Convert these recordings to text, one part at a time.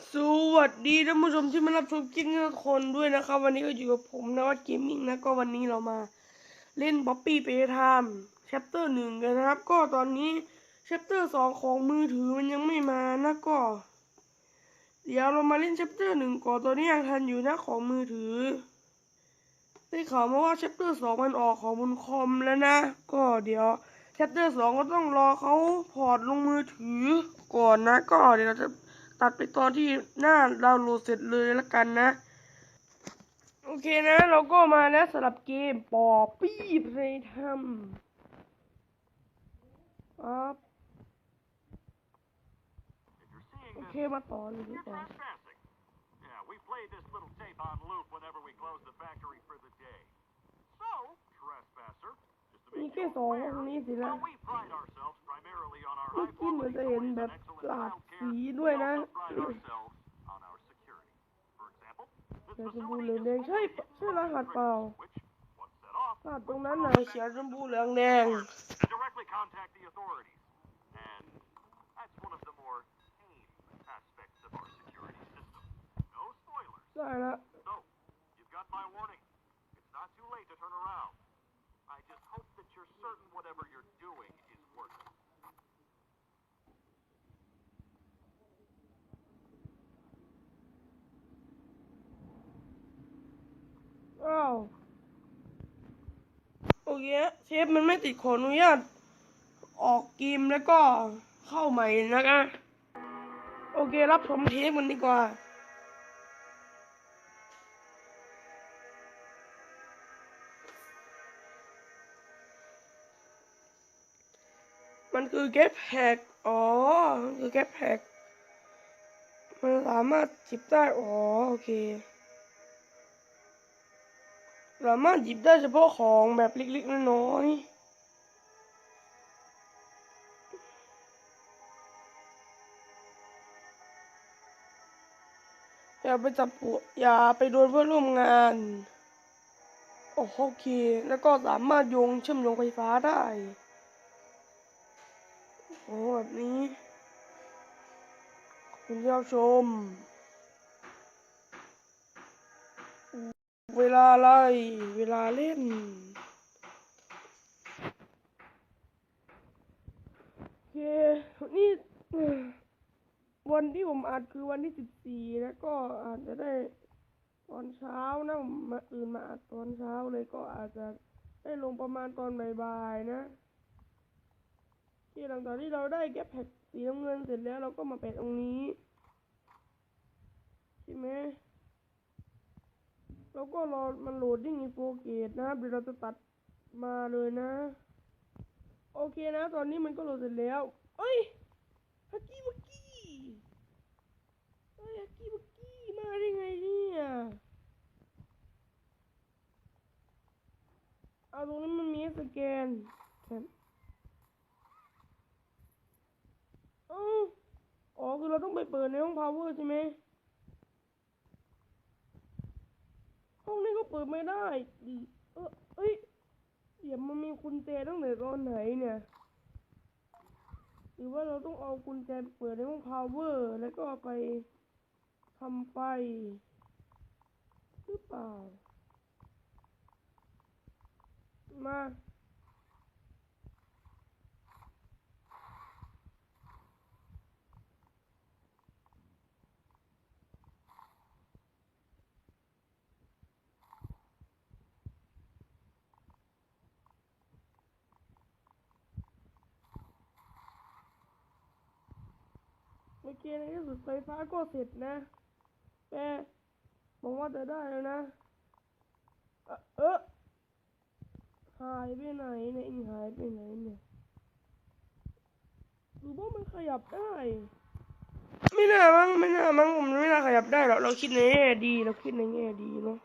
สวัสดีท่านผู้ชมที่มารับชมคลิปทุกคนด้วยนะครับ วันนี้ก็อยู่กับผมนะว่าเกมมิ่งนะก็วันนี้เรามาเล่นบ๊อปปี้เปย์ไทม์แชปเตอร์หนึ่งกันนะครับ ก็ตอนนี้แชปเตอร์สองของมือถือมันยังไม่มานะก็ เดี๋ยวเรามาเล่นแชปเตอร์หนึ่งก่อนตอนนี้ยังทันอยู่นะของมือถือได้ข่าวมาว่าแชปเตอร์สองมันออกของบนคอมแล้วนะ ก็เดี๋ยวแชปเตอร์สองก็ต้องรอเขาพอร์ตลงมือถือก่อนนะ ก็เดี๋ยวเราจะ ตัดไปตอนที่หน้าดาวโหลดเสร็จเลยละกันนะ โอเคนะ เราก็มาแล้วสำหรับเกมปอปี้เพลย์ทำครับโอเคมาต่อเลยดีกว่อ we played this little tape on loop whenever we closed the factory for the day. มี make แค่ you สอง aware, ตรงนี้สินะ while we pride ourselves primarily on our เมื่อ high กี้เหมือน quality จะเห็น toys แบ and บ excellent หลาก child สี care, ด้วย we นะ also pride ourselves on our security. For example, this แต่ชมพู facility เหลือง is แดงใช่ only ใช่รหัสเปล่า which, once set off, รหัสตรงนั้นน่ะเขียนชมพูเหลืองแดง to directly contact the certain whatever you're doing is worth it. อ้าวโอเคเชฟมันไม่ติดขออนุญาตออกเกมแล้วก็เข้าใหม่นะคะ โอเครับชมเทปมันดีกว่า คือแก๊ปแพกอ๋อคือแก๊ปแพกมันสามารถจิบได้ อ๋อ โอเค สามารถหยิบได้เฉพาะของแบบเล็กๆน้อยๆอย่าไปจับปวอย่าไปโดนเพื่อนร่วมงาน โอเค แล้วก็สามารถโยงเชื่อมโยงไฟฟ้าได้ อ้แบบนี้ขอบคุณที่รับชม เวลาอะไร เวลาเล่นโอเคนี่วันที่ผมอัดคือวันที่สิบสี่แล้วก็อาจจะได้ตอนเช้านะผมมาตื่นมาอัดตอนเช้าเลยก็อาจจะได้ลงประมาณตอนบ่ายๆนะ ที่หลังจากที่เราได้แก็บแพ็กสีน้ำเงินเสร็จแล้วเราก็มาแปะตรงนี้ใช่ไหมแล้วก็รอมันโหลดดิ้งอินโฟเกตนะครับเดี๋ยวเราจะตัดมาเลยนะ โอเคนะ ตอนนี้มันก็โหลดเสร็จแล้วเอ้ยฮักกี้บักกี้เอ้ยฮักกี้บักกี้มาได้ไงเนี่ยเอาตรงนี้มันมีสแกนครับเอ๋อคือเราต้องไปเปิดในห้อง power ใช่ไหมห้องนี้ก็เปิดไม่ได้ดิเออเอ้ยเดี๋ยวมันมีกุญแจตั้งแต่ตอนไหนเนี่ย หรือว่าเราต้องเอากุญแจเปิดในห้อง power แล้วก็ไปทำไป หรือเปล่า มา เกี้ในที่สุดไฟฟ้าก็เสร็จนะแกบอกว่าจะได้แล้วนะเอ่อเออหายไปไหนเนี่ยหายไปไหนเนี่ยหรือว่ามันขยับได้ ไม่น่ามั้งไม่น่ามั้งผมไม่น่าขยับได้หรอกเราคิดในแง่ดีเราคิดในแง่ดีเนาะ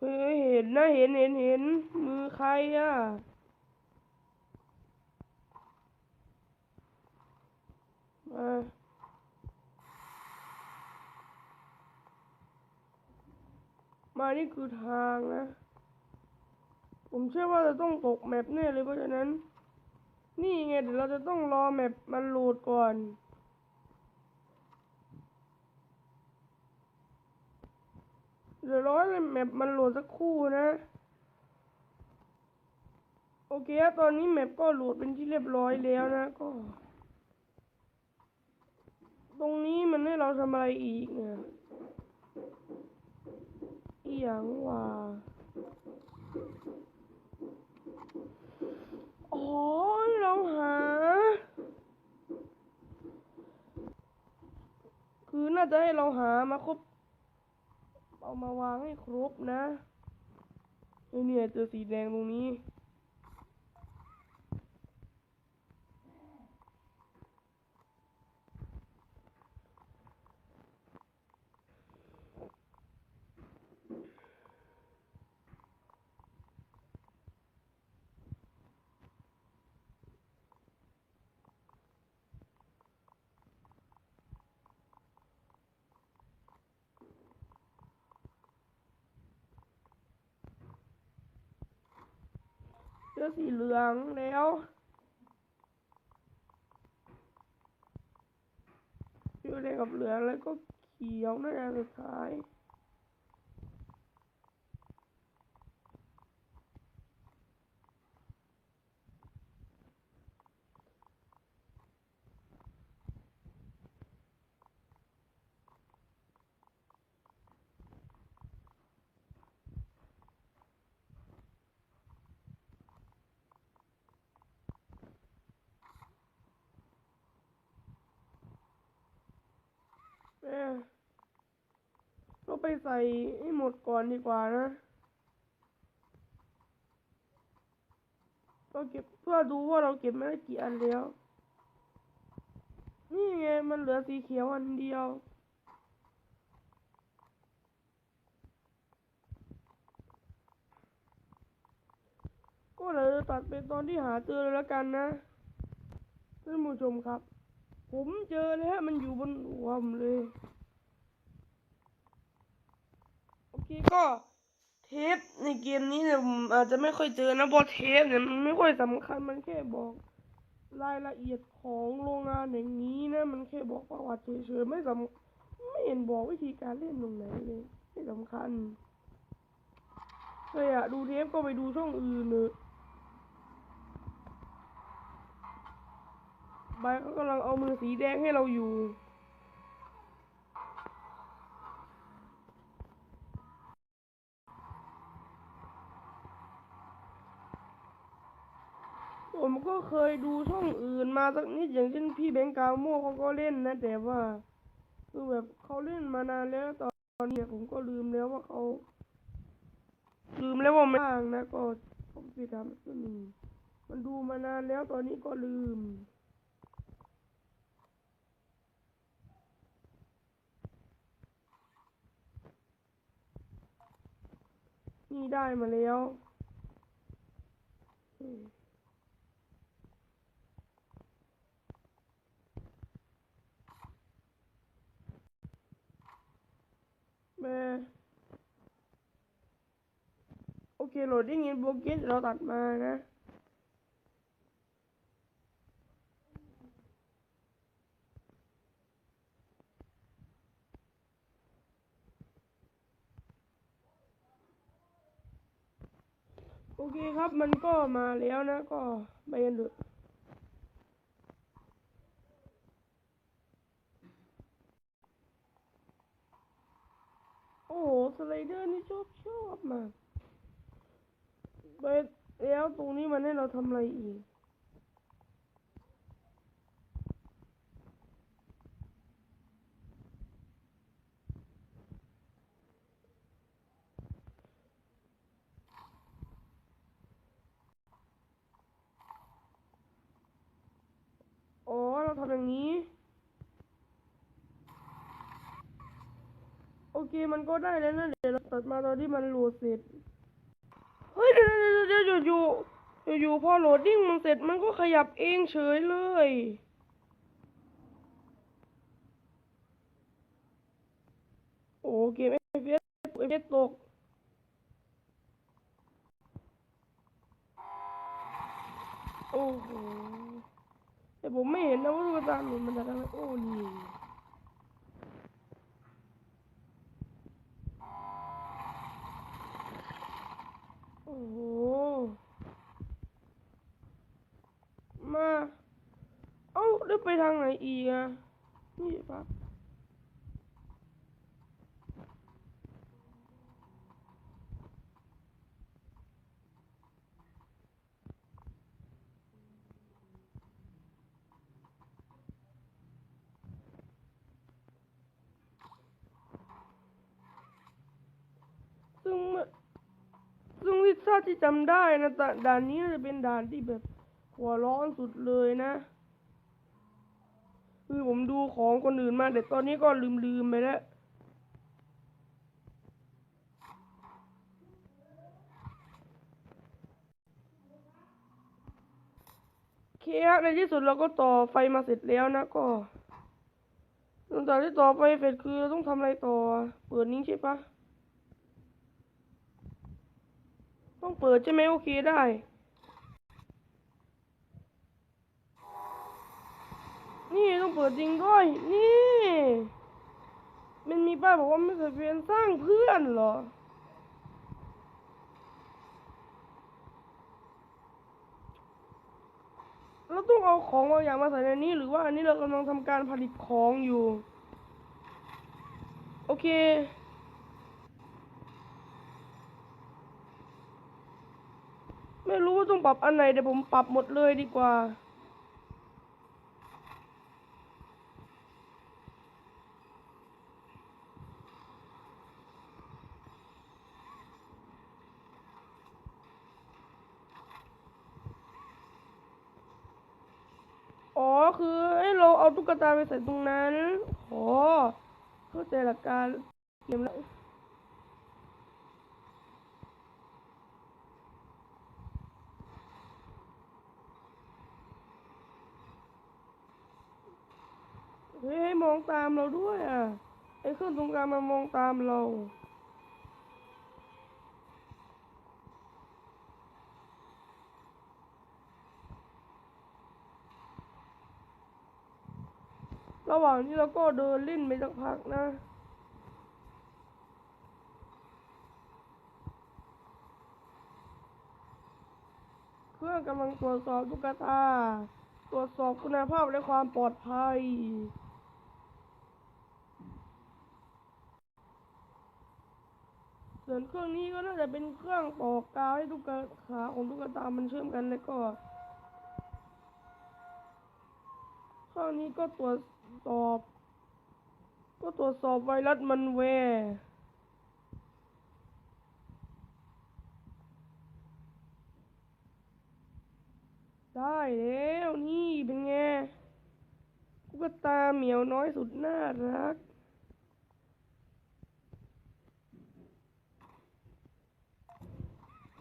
เฮ้ยเห็นนะเห็นเห็นเห็นมือใครอะ มามานี่คือทางนะ ผมเชื่อว่าจะต้องตกแมปแน่เลยเพราะฉะนั้น นี่ไงเดี๋ยวเราจะต้องรอแมปมันโหลดก่อนเดี๋ยวรอให้แมปมันโหลดสักครู่นะ โอเคตอนนี้แมปก็โหลดเป็นที่เรียบร้อยแล้วนะก็ ตรงนี้มันให้เราทำอะไรอีกเนี่ยอีหยังว่าอ๋อเราหา คือน่าจะให้เราหามาครบ เอามาวางให้ครบนะเฮ้ยเนี่ยเจอสีแดงตรงนี้ สื้อสีเหลืองแล้วอยู่ในกับเหลืองแล้วก็เขียวน่าจะสุดท้าย เราไปใส่ให้หมดก่อนดีกว่านะเราเก็บเพื่อดูว่าเราเก็บไม่ได้กี่อันแล้ว นี่ไงมันเหลือสีเขียวอันเดียวก็เลยตัดเป็นตอนที่หาเจอแล้วกันนะท่านผู้ชมครับ ผมเจอแล้วมันอยู่บนหัวผมเลย โอเคก็เทปในเกมนี้เนี่ยผมอาจจะไม่ค่อยเจอนะเพราะเทปเนี่ยมันไม่ค่อยสำคัญมันแค่บอกรายละเอียดของโรงงานอย่างนี้นะ มันแค่บอกประวัติเฉยๆไม่สำไม่เห็นบอกวิธีการเล่นตรงไหนเลยไม่สำคัญเคยอะดูเทปก็ไปดูช่องอื่นเนอะ ใบเขากำลังเอามือสีแดงให้เราอยู่ ผมก็เคยดูช่องอื่นมาสักนิดอย่างเช่นพี่แบงค์กาโมเขาก็เล่นนะ แต่ว่าคือแบบเขาเล่นมานานแล้วตอนนี้ผมก็ลืมแล้วว่าเขาลืมแล้วว่ามันบ้างนะก็ผมไปทำก็มีมันดูมานานแล้วตอนนี้ก็ลืม นี่ได้มาแล้วมแม่โอเคโหลดไดิ้งอินโปรเกสเราตัดมานะ เคครับมันก็มาแล้วนะก็ไปกันเถอะโอ้โหสไลเดอร์นี่ชอบชอบมากไปแล้วตรงนี้มันให้เราทำอะไรอีก อ๋ อย่างนี้ โอเคมันก็ได้แล้วนะเดี๋ยวเราตัดมาตอนที่มันโหลดเสร็จ เฮ้ยเดี๋ยวเดี๋ยวเดี๋ยวอยู่อยู่อยู่อยู่พอโหลดดิ้งมันเสร็จมันก็ขยับเองเฉยเลยโอ้เกมเอฟเอสเอฟเอสตกโอ้โห ผมไม่เห็นนะว่าลูกตาหลุดมาจากอะไรโอ้นี่โอ้โห มา เอ้าแล้วไปทางไหนอีกอะนี่ปะซึ่งเมื่อซึ่งลิซ่า ที่จำได้นะต่ด่านนี้จะเป็นด่านที่แบบหัวร้อนสุดเลยนะ คือผมดูของคนอื่นมาแต่ตอนนี้ก็ลืมลืมไปแล้วเคในที่สุดเราก็ต่อไฟมาเสร็จแล้วนะก็หลังจากที่ต่อไฟเสร็จคือเราต้องทำอะไรต่อ เปิดนี้ใช่ปะ ต้องเปิดใช่ไหมโอเคได้ นี่ต้องเปิดจริงด้วย นี่ มันมีป้ายบอกว่าไม่เคยเป็นสร้างเพื่อนเหรอ เราต้องเอาของบางอย่างมาใส่ในนี้ หรือว่าอันนี้เรากำลังทำการผลิตของอยู่ โอเค ไม่รู้ว่าต้องปรับอันไหนเดี๋ยวผมปรับหมดเลยดีกว่า อ๋อคือให้เราเอาตุ๊กตาไปใส่ตรงนั้น อ๋อเข้าใจหลักการเกมแล้ว เฮ้ยให้มองตามเราด้วยอะ ไอ้เครื่องตรงกลางมันมองตามเรา ระหว่างนี้เราก็เดินเล่นไปสักพักนะเครื่องกำลังตรวจสอบตุ๊กตา ตรวจสอบคุณภาพและความปลอดภัย ส่วนเครื่องนี้ก็น่าจะเป็นเครื่องตอกกาวให้ตุ๊กขาของตุ๊กตา มันเชื่อมกันแล้วก็ เครื่องนี้ก็ตรวจสอบ ก็ตรวจสอบไวรัสมันแวร์ได้แล้วนี่เป็นไงตุ๊กตาเหมียวน้อยสุดน่ารัก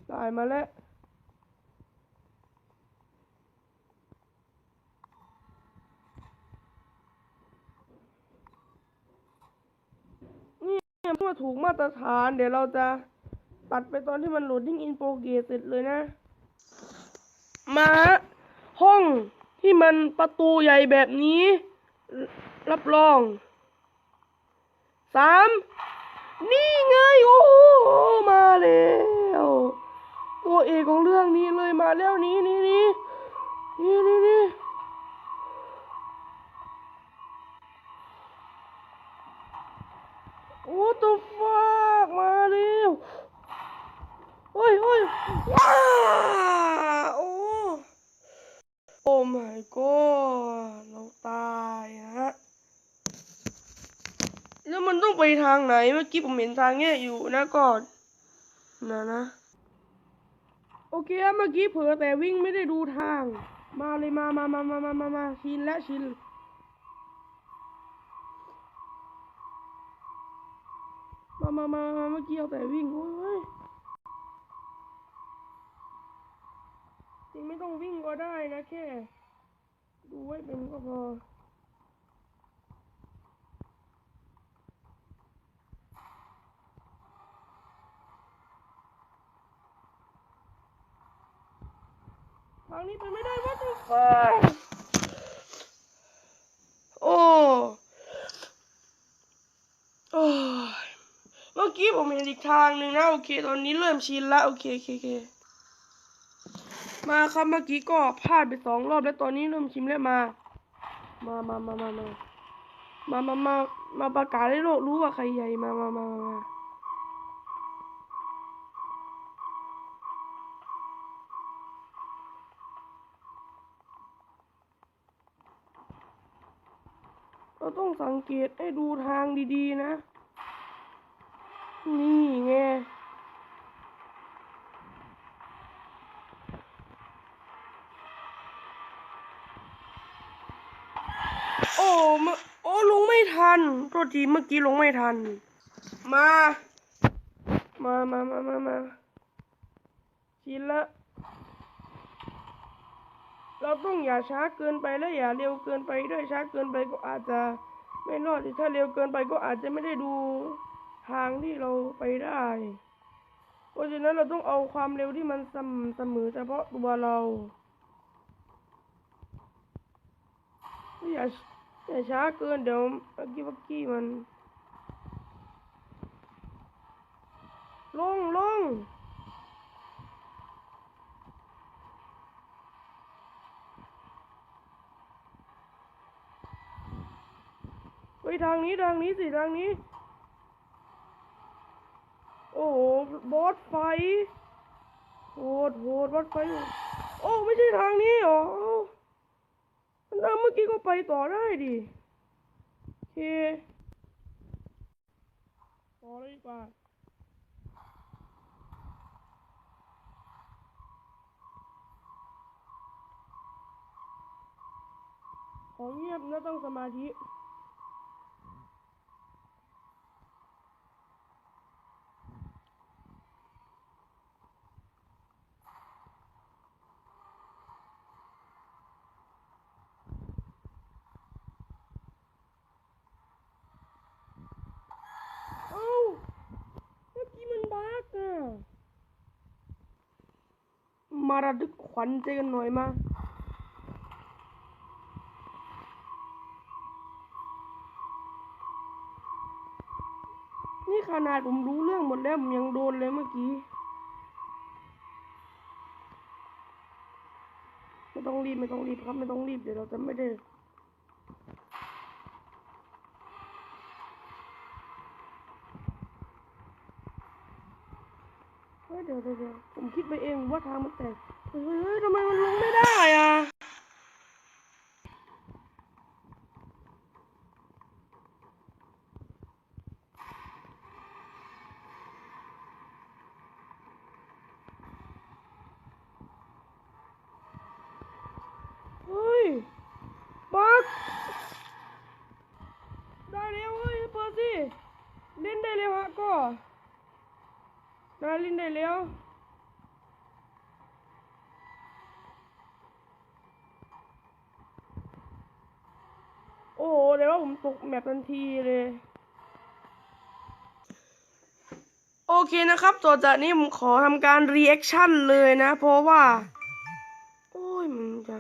ได้มาแล้วนี่เมื่อถูกมาตรฐาน เดี๋ยวเราจะตัดไปตอนที่มันโหลดดิ้งอินโปรเกรสเสร็จเลยนะ มาห้องที่มันประตูใหญ่แบบนี้ รับรองสามนี่ไง โอ้โหมาแล้ว ตัวเอกของเรื่องนี้เลยมาแล้วนี่นี่นี่นี่นี่นี่โอ้ตัวฟากมาแล้วโอ้ยโอ้ยว้าโอ้โอ้ my god เราตายฮะแล้วมันต้องไปทางไหนเมื่อกี้ผมเห็นทางเนี้ยอยู่นะก่อนนะนะ เคเมื่อกี้เผลอแต่วิ่งไม่ได้ดูทาง มาเลยมามามามามามามาชินและชินมามามามาเมื่อกี้เอาแต่วิ่งโอ้ยจริงไม่ต้องวิ่งก็ได้นะแค่ ดูไว้เป็นก็พอ ทางนี้ไปไม่ได้ว่าจะไปโอ้โอ้เมื่อกี้ผมเห็นอีกทางหนึ่งนะโอเค ตอนนี้เริ่มชินละโอเคโอเคโอเคมาครับเมื่อกี้ก็พลาดไปสองรอบแล้วตอนนี้เริ่มชิมแล้วมา มามามามามามามามามาประกาศให้โลกรู้ว่าใครใหญ่มามามามา เราต้องสังเกตให้ดูทางดีๆนะ นี่ไงโอ้มะโอ้ลงไม่ทันโทษทีเมื่อกี้ลงไม่ทัน มา มามามามามาชินละ เราต้องอย่าช้าเกินไปและอย่าเร็วเกินไปด้วยช้าเกินไปก็อาจจะไม่รอดถ้าเร็วเกินไปก็อาจจะไม่ได้ดูทางที่เราไปได้ เพราะฉะนั้นเราต้องเอาความเร็วที่มันสม่ำเสมอเฉพาะตัวเราอย่าอย่าช้าเกินเดี๋ยวกกี้วักกี้มัน ลงลง ไปทางนี้ทางนี้สิทางนี้ โอ้โหบอสไฟโหดโหดบอสไฟโอ้ไม่ใช่ทางนี้เหรอน้ำเมื่อกี้ก็ไปต่อได้ดิโอเคต่อเลยดีกว่าของเงียบนะต้องสมาธิ เอ้าเมื่อกี้มันบักอะ มาระดึกขวัญใจกันหน่อยมานี่ขนาดผมรู้เรื่องหมดแล้วผมยังโดนเลยเมื่อกี้ ไม่ต้องรีบไม่ต้องรีบครับไม่ต้องรีบเดี๋ยวเราจะไม่ได้ เฮ้ยเดี๋ยวเดี๋ยวเดี๋ยวผม คิดไปเองว่าทางมันแตกเฮ้ยทำไมมันลงไม่ได้อะเฮ้ยบักได้แล้วเฮ้ยเปิดสิเล่นได้แล้วฮะก็ได้เลินได้แล้ว โอ้โหเดี๋ยวว่าผม ตกแมปทันทีเลย โอเคนะครับ ต่อจากนี้ผมขอทำการรีแอคชั่นเลยนะ เพราะว่า โอ้ยมันจะ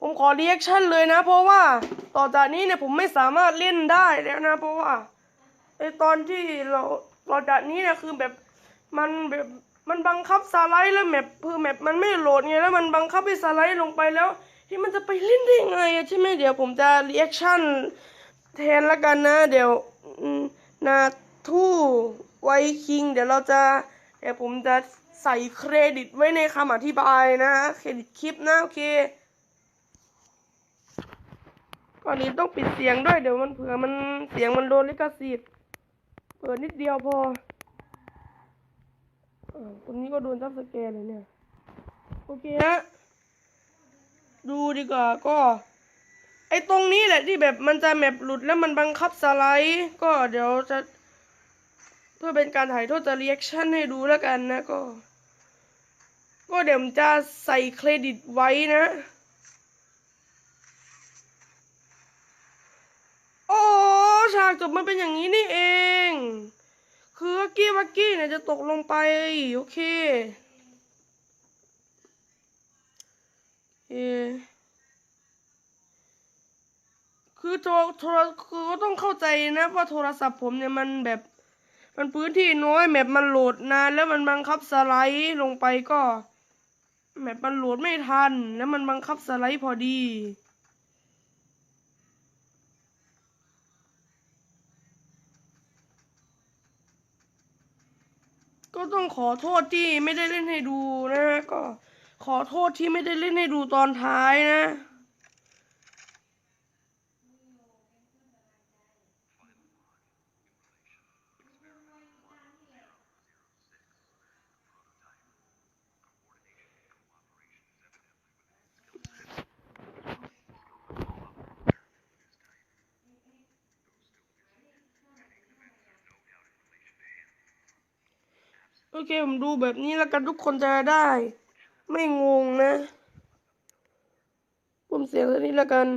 ผมขอรีแอคชั่นเลยนะ เพราะว่าต่อจากนี้เนี่ยผมไม่สามารถเล่นได้แล้วนะ เพราะว่าไอตอนที่เราเราจากนี้เนี่ยคือแบบมันแบบมันบังคับสไลด์แล้วแมปคือแมปมันไม่โหลดไงแล้วมันบังคับให้สไลด์ลงไปแล้ว ที่มันจะไปเล่นได้ไงอะใช่ไหมเดี๋ยวผมจะรีแอคชั่นแทนละกันนะ เดี๋ยวนาทูไวคิง เดี๋ยวเราจะเดี๋ยวผมจะใส่เครดิตไว้ในคำอธิบายนะเครดิตคลิปนะโอเคก่อนนี้ต้องปิดเสียงด้วยเดี๋ยวมันเผื่อมันเสียงมันโดนลิขสิทธิ์เปิดนิดเดียวพออ่าตรงนี้ก็โดนจับสแกนเลยเนี่ย โอเคฮะ ดูดีกว่าก็ ไอตรงนี้แหละที่แบบมันจะแมปหลุดแล้วมันบังคับสไลด์ ก็เดี๋ยวจะ เพื่อเป็นการถ่ายทอดจะรีแอคชั่นให้ดูแล้วกันนะก็ ก็เดี๋ยวจะใส่เครดิตไว้นะ โอ้ฉากจบมันเป็นอย่างนี้นี่เอง คือวักกี้วักกี้เนี่ยจะตกลงไป โอเค เอคือโทรโทรคือก็ต้องเข้าใจนะว่าโทรศัพท์ผมเนี่ยมันแบบ มันพื้นที่น้อยแมปมันโหลดนานแล้วมันบังคับสไลด์ลงไปก็แมปมันโหลดไม่ทัน แล้วมันบังคับสไลด์พอดีก็ต้องขอโทษที่ไม่ได้เล่นให้ดูนะก็ ขอโทษที่ไม่ได้เล่นให้ดูตอนท้ายนะ โอเค ผมดูแบบนี้แล้วกันทุกคนจะได้ ไม่งงนะผมเสียงเท่านี้แล้วกัน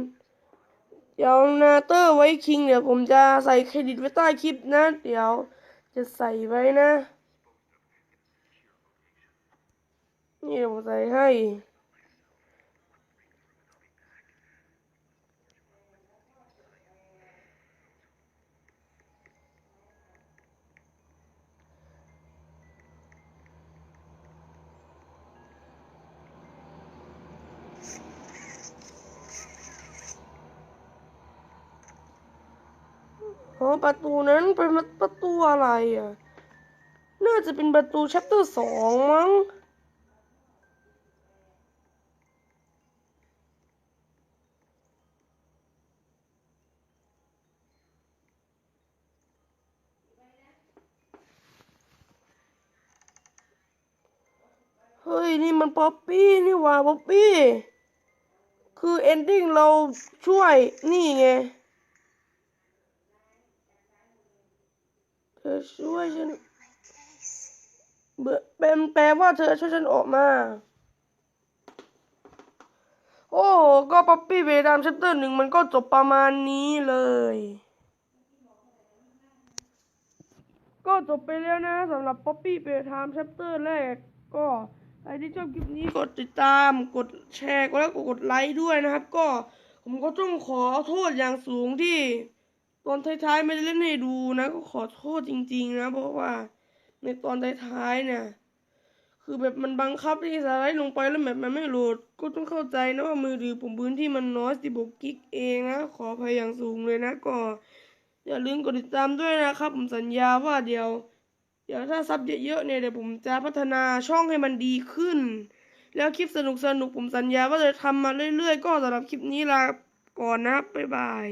เดี๋ยวนาเตอร์ไว้คิงเดี๋ยวผมจะใส่เครดิตไว้ใต้คลิปนะ เดี๋ยวจะใส่ไว้นะ นี่ผมใส่ให้ อ๋อประตูนั้นเป็นประตูอะไรอะ น่าจะเป็นประตูชัปเตอร์สองมั้ง เฮ้ย นี่มันป๊อปปี้นี่หว่าป๊อปปี้ คือเอนดิ้งเราช่วยนี่ไง ธอช่วยฉันเบอเป็นแปลว่าเธอช่วยฉันออกมา โอ้โหก็ป๊อปปี้เวดามชัปเตอร์หนึ่งมันก็จบประมาณนี้เลย ก็จบไปแล้วนะสำหรับป๊อปปี้เปทามชัปเตอร์แรก ก็ใครที่ชอบคลิปนี้กดติดตาม กดแชร์ก็แล้วก็กดไลค์ด้วยนะครับ ก็ผมก็ต้องขอโทษอย่างสูงที่ ตอนท้ายๆไม่ได้เล่นให้ดูนะ ก็ขอโทษจริง ๆ นะ เพราะว่าในตอนท้ายๆเนี่ย คือแบบมันบังคับที่สไลด์ลงไปแล้วแบบมันไม่โหลด ก็ต้องเข้าใจนะว่ามือถือผมพื้นที่มันน้อย16กิกเองนะขออภัยอย่างสูงเลยนะก็อย่าลืมกดติดตามด้วยนะครับ ผมสัญญาว่าเดี๋ยวเดี๋ยวถ้าซับเยอะๆเนี่ยเดี๋ยวผมจะพัฒนาช่องให้มันดีขึ้น แล้วคลิปสนุกๆผมสัญญาว่าจะทำมาเรื่อยๆ ก็สำหรับคลิปนี้ลาก่อนนะบ๊ายบาย